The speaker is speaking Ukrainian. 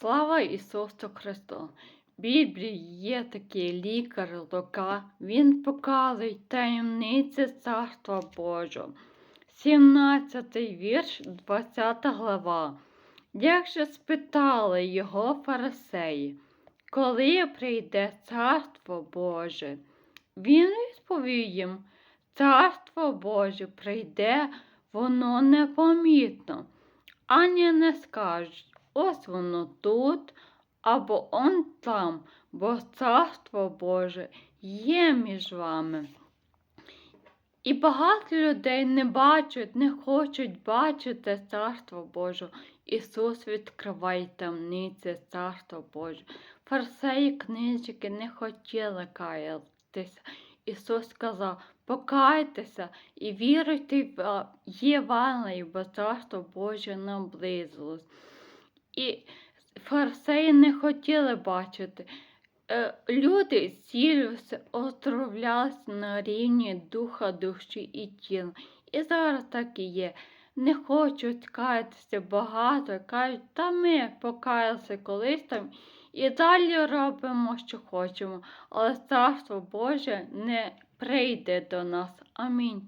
Слава Ісусу Христу! В Біблії є такий лікар Лука, він показує таємниці Царства Божого. 17 вірш, 20 глава. Як же спитали його фарисеї, коли прийде Царство Боже? Він відповів їм, Царство Боже прийде, воно непомітно, ані не скажуть, ось воно тут або он там, бо Царство Боже є між вами. І багато людей не бачать, не хочуть бачити Царство Боже. Ісус відкриває тамниці Царства Боже. Фарсеї книжники не хотіли каятися. Ісус сказав, покайтеся і віруйте в Євангелію, бо Царство Боже наблизилось. І фарсеї не хотіли бачити. Е, Люди зцілювалися, отравлялися на рівні духа, душі і тіла. І зараз так і є. Не хочуть каятися багато, кажуть, та ми покаялися колись там і далі робимо, що хочемо, але Царство Боже не прийде до нас. Амінь.